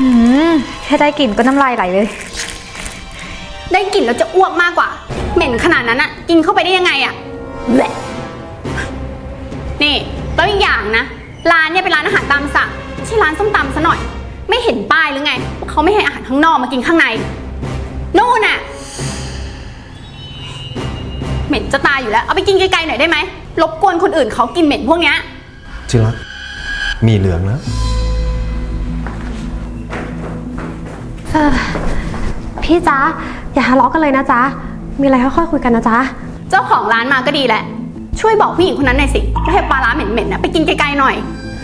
อืมแค่ได้กลิ่นก็น้ำลายไหลเลย ได้กลิ่นแล้วจะอ้วกมากกว่า เหม็นขนาดนั้นอะกินเข้าไปได้ยังไงอะแหละนี่แล้วอีกอย่างนะ ร้านเนี่ยเป็นร้านอาหารตามสั่งไม่ใช่ร้านส้มตำซะหน่อย ไม่เห็นป้ายหรือไงว่าเขาไม่ให้อาหารข้างนอกมากินข้างในนู่นน่ะเหม็นจะตายอยู่แล้ว เอาไปกินไกลๆหน่อยได้ไหมรบกวนคนอื่นเขากินเหม็นพวกเนี้ย ที่รักมีเหลืองแล้ว เออพี่จ๊ะอย่าทะเลาะกันเลยนะจ๊ะ มีอะไรค่อยๆคุยกันนะจ๊ะ เจ้าของร้านมาก็ดีแหละ ช่วยบอกผู้หญิงคนนั้นหน่อยสิว่าให้ปลาร้าเหม็นๆนะไปกินไกลๆหน่อย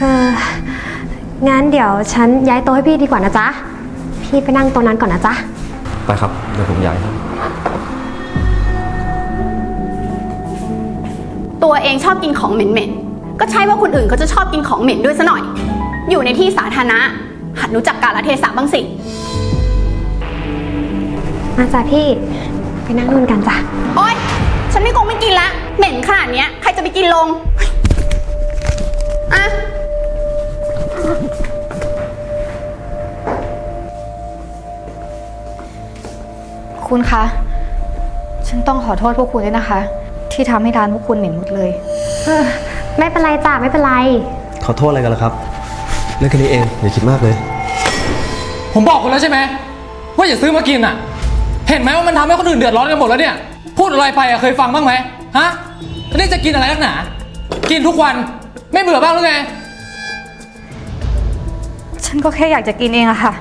เอองั้นเดี๋ยวฉันย้ายโต๊ะให้พี่ดีกว่านะจ๊ะ พี่ไปนั่งโต๊ะนั้นก่อนนะจ๊ะ ไปครับ เดี๋ยวผมย้ายให้ตัวเองชอบกินของเหม็นๆ ก็ใช่ว่าคนอื่นเขาจะชอบกินของเหม็นด้วยซะหน่อย อยู่ในที่สาธารณะ หัดรู้จักกาลเทศะบ้างสิ มาจ้ะพี่ ไปนั่งนู่นกันจ้ะ โอ๊ย ฉันไม่คงไม่กินละ เหม็นขนาดเนี้ย ใครจะไปกินลง อะ คุณคะ ฉันต้องขอโทษพวกคุณด้วยนะคะ ที่ทำให้ร้านพวกคุณเหม็นหมดเลย เออ ไม่เป็นไรจ้ะไม่เป็นไร ขอโทษอะไรกันล่ะครับ เรื่องแค่นี้เองอย่าคิดมากเลย ผมบอกคุณแล้วใช่ไหมว่าอย่าซื้อมากินอะ เห็นไหมว่ามันทำให้คนอื่นเดือดร้อนกันหมดแล้วเนี่ย พูดอะไรไปอะเคยฟังบ้างไหมฮะแล้วนี่จะกินอะไรนักหนา กินทุกวันไม่เบื่อบ้างหรือไง ฉันก็แค่อยากจะกินเองอะค่ะ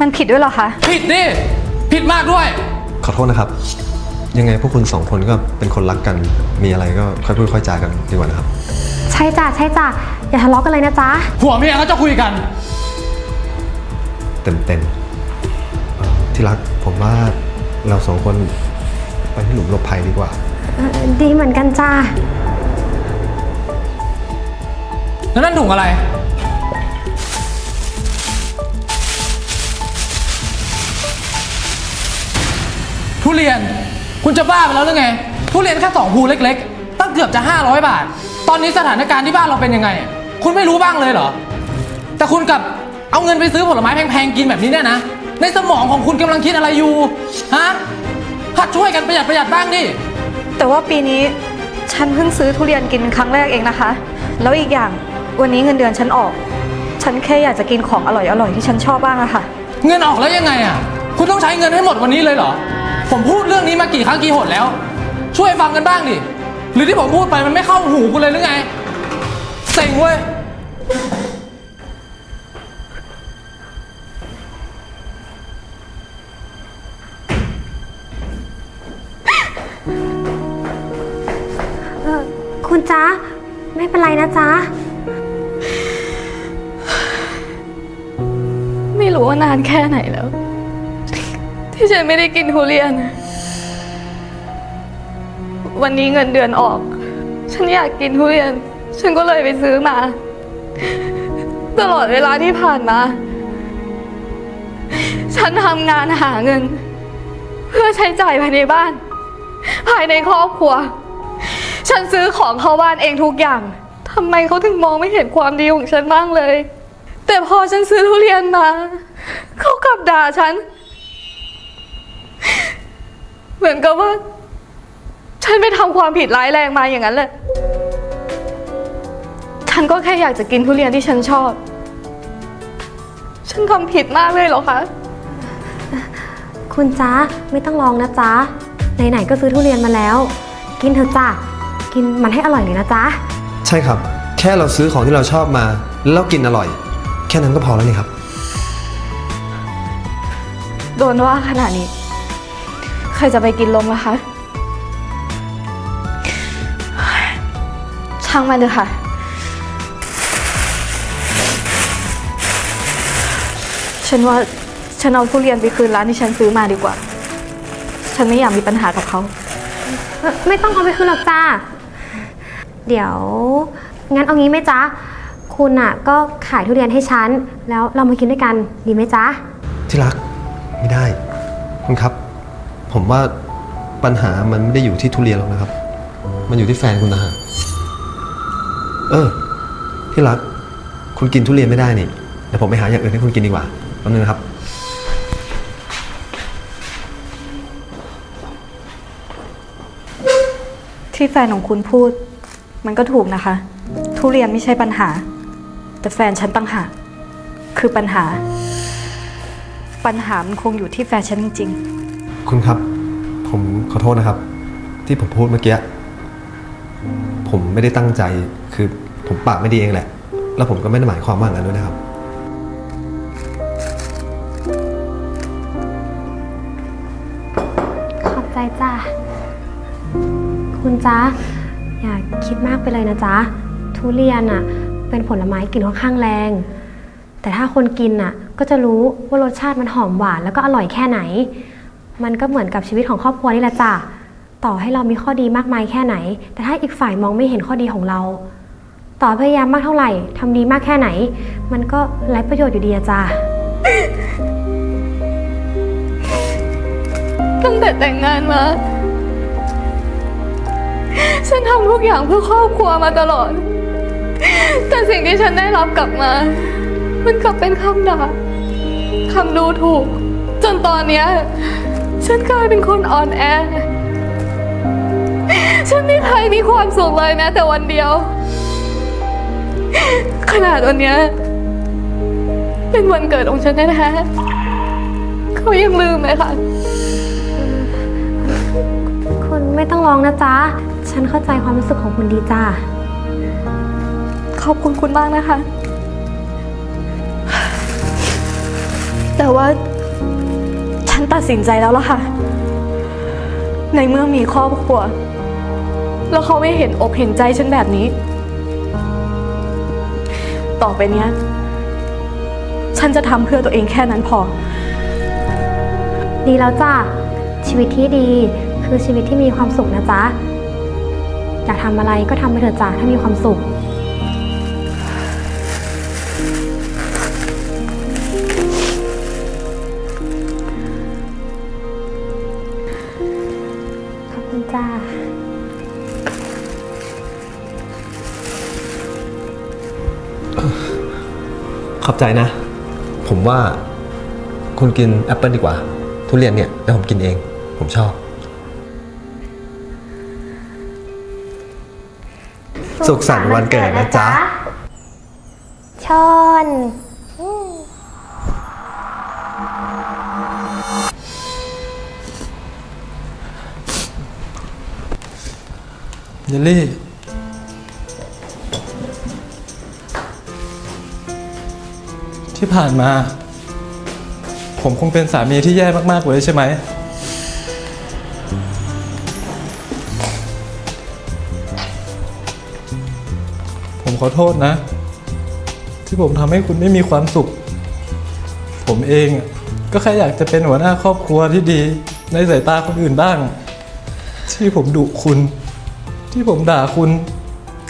มันผิดด้วยเหรอคะ ผิดดิผิดมากด้วย ขอโทษนะครับ ยังไงพวกคุณสองคนก็เป็นคนรักกัน มีอะไรก็ค่อยพูดค่อยจากันดีกว่านะครับ ใช่จ้ะใช่จ้ะอย่าทะเลาะกันเลยนะจ๊ะผัวเมียเขาจะคุยกัน เต็มเต็มๆเอ่อ ที่รักผมว่าเราสองคนไปที่หลุมหลบภัยดีกว่าเอ่อดีเหมือนกันจ้าแล้วนั่นถุงอะไร ทุเรียนคุณจะบ้าไปแล้วหรือไง ทุเรียนแค่สองภูเล็กๆ ตั้งเกือบจะ 500 บาท ตอนนี้สถานการณ์ที่บ้านเราเป็นยังไง คุณไม่รู้บ้างเลยเหรอ แต่คุณกลับเอาเงินไปซื้อผลไม้แพงๆ กินแบบนี้เนี่ยนะ ในสมองของคุณกำลังคิดอะไรอยู่ ฮะหัดช่วยกันประหยัดประหยัดบ้างดิ แต่ว่าปีนี้ฉันเพิ่งซื้อทุเรียนกินครั้งแรกเองนะคะ แล้วอีกอย่างวันนี้เงินเดือนฉันออก ฉันแค่อยากจะกินของอร่อยๆที่ฉันชอบบ้างอะค่ะ เงินออกแล้วยังไงอะ คุณต้องใช้เงินให้หมดวันนี้เลยเหรอ ผมพูดเรื่องนี้มากี่ครั้งกี่หนแล้ว ช่วยฟังกันบ้างดิ หรือที่ผมพูดไปมันไม่เข้าหูคุณเลยหรือไง เซ็งเว้ย ณจ๊ะ ไม่เป็นไรนะจ๊ะ ไม่รู้ว่านานแค่ไหนแล้ว ที่ฉันไม่ได้กินทุเรียน วันนี้เงินเดือนออก ฉันอยากกินทุเรียน ฉันก็เลยไปซื้อมา ตลอดเวลาที่ผ่านมา ฉันทำงานหาเงิน เพื่อใช้จ่ายภายในบ้าน ภายในครอบครัว ฉันซื้อของเข้าบ้านเองทุกอย่างทำไมเขาถึงมองไม่เห็นความดีของฉันบ้างเลย แต่พอฉันซื้อทุเรียนมาเขากลับด่าฉัน เหมือนกับว่า ฉันไปทำความผิดร้ายแรงมาอย่างนั้นแหละฉันก็แค่อยากจะกินทุเรียนที่ฉันชอบ ฉันทำผิดมากเลยเหรอคะ คุณจ๊ะไม่ต้องลองนะจ๊ะไหนๆก็ซื้อทุเรียนมาแล้ว กินเถอะจ้ะ กินมันให้อร่อยเลยนะจ๊ะ ใช่ครับ แค่เราซื้อของที่เราชอบมา แล้วกินอร่อย แค่นั้นก็พอแล้วนี่ครับ โดนว่าขนาดนี้ ใครจะไปกินลมอะคะ ช่างมันเถอะค่ะ ฉันว่าฉันเอาทุเรียนไปคืนร้านที่ฉันซื้อมาดีกว่า ฉันไม่อยากมีปัญหากับเขาเอ่อไม่ต้องเอาไปคืนหรอกจ้า เดี๋ยว งั้นเอางี้ไหมจ๊ะ คุณอะก็ขายทุเรียนให้ฉัน แล้วเรามากินด้วยกันดีไหมจ๊ะ ที่รักไม่ได้ คุณครับ ผมว่าปัญหามันไม่ได้อยู่ที่ทุเรียนหรอกนะครับ มันอยู่ที่แฟนคุณนะฮะเออ ที่รัก คุณกินทุเรียนไม่ได้นี่เดี๋ยวผมไปหาอย่างอื่นให้คุณกินดีกว่าแป๊บนึงนะครับ ที่แฟนของคุณพูด มันก็ถูกนะคะ ทุเรียนไม่ใช่ปัญหา แต่แฟนฉันตั้งหากคือปัญหา ปัญหามันคงอยู่ที่แฟนฉันจริง คุณครับ ผมขอโทษนะครับ ที่ผมพูดเมื่อกี้ ผมไม่ได้ตั้งใจคือผมปากไม่ดีเองแหละ แล้วผมก็ไม่ได้หมายความว่าอย่างนั้นด้วยนะครับ ขอบใจจ้าคุณจ๊ะ อย่าคิดมากไปเลยนะจ๊ะ ทุเรียนอะเป็นผลไม้กลิ่นค่อนข้างแรง แต่ถ้าคนกินอะก็จะรู้ว่ารสชาติมันหอมหวานแล้วก็อร่อยแค่ไหน มันก็เหมือนกับชีวิตของครอบครัวนี่แหละจ้ะ ต่อให้เรามีข้อดีมากมายแค่ไหน แต่ถ้าอีกฝ่ายมองไม่เห็นข้อดีของเรา ต่อพยายามมากเท่าไหร่ทำดีมากแค่ไหน มันก็ไร้ประโยชน์อยู่ดีอะจ้ะตั้งแต่แต่งงานมา ฉันทำทุกอย่างเพื่อครอบครัวมาตลอด แต่สิ่งที่ฉันได้รับกลับมา มันกลับเป็นคำด่าคำดูถูก จนตอนเนี้ยฉันกลายเป็นคนอ่อนแอ ฉันไม่เคยมีความสุขเลยแม้แต่วันเดียว ขนาดวันเนี้ยเป็นวันเกิดของฉันแท้ๆเขายังลืมเลยค่ะ คุณไม่ต้องร้องนะจ๊ะ ฉันเข้าใจความรู้สึกของคุณดีจ้า ขอบคุณคุณมากนะคะ แต่ว่า ฉันตัดสินใจแล้วล่ะค่ะ ในเมื่อมีครอบครัว แล้วเขาไม่เห็นอกเห็นใจฉันแบบนี้ ต่อไปเนี้ย ฉันจะทำเพื่อตัวเองแค่นั้นพอ ดีแล้วจ้าชีวิตที่ดีคือชีวิตที่มีความสุขนะจ๊ะ อยากทำอะไรก็ทำไปเถอะจ้ะถ้ามีความสุข ขอบคุณจ้าขอบใจนะ ผมว่าคุณกินแอปเปิลดีกว่า ทุเรียนเนี่ยเดี๋ยวผมกินเอง ผมชอบ สุขสันต์วันเกิดนะจ๊ะชนเยลลี่ที่ผ่านมา ผมคงเป็นสามีที่แย่มาก ๆ เลยใช่ไหม ขอโทษนะ ที่ผมทำให้คุณไม่มีความสุข ผมเองก็แค่อยากจะเป็นหัวหน้าครอบครัวที่ดีในสายตาคนอื่นบ้าง ที่ผมดุคุณ ที่ผมด่าคุณ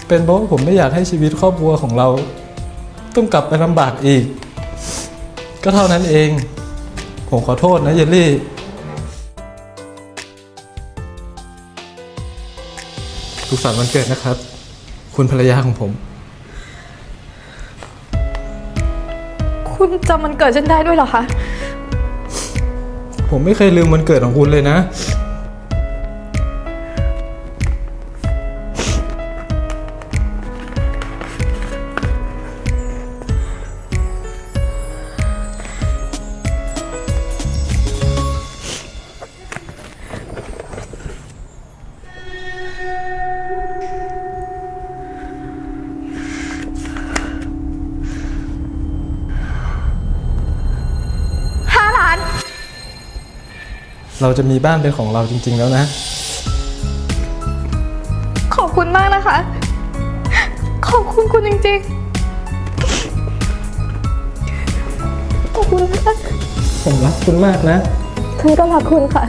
เป็นเพราะผมไม่อยากให้ชีวิตครอบครัวของเรา ต้องกลับไปลำบากอีก ก็เท่านั้นเอง ผมขอโทษนะเยลลี่สุขสันต์วันเกิดนะครับ คุณภรรยาของผม คุณจำมันเกิดฉันได้ด้วยเหรอคะ ผมไม่เคยลืมวันเกิดของคุณเลยนะ เราจะมีบ้านเป็นของเราจริง ๆ แล้วนะ ขอบคุณมากนะคะ ขอบคุณคุณจริงๆ ขอบคุณค่ะผมรักคุณมากนะ ฉันก็รักคุณค่ะ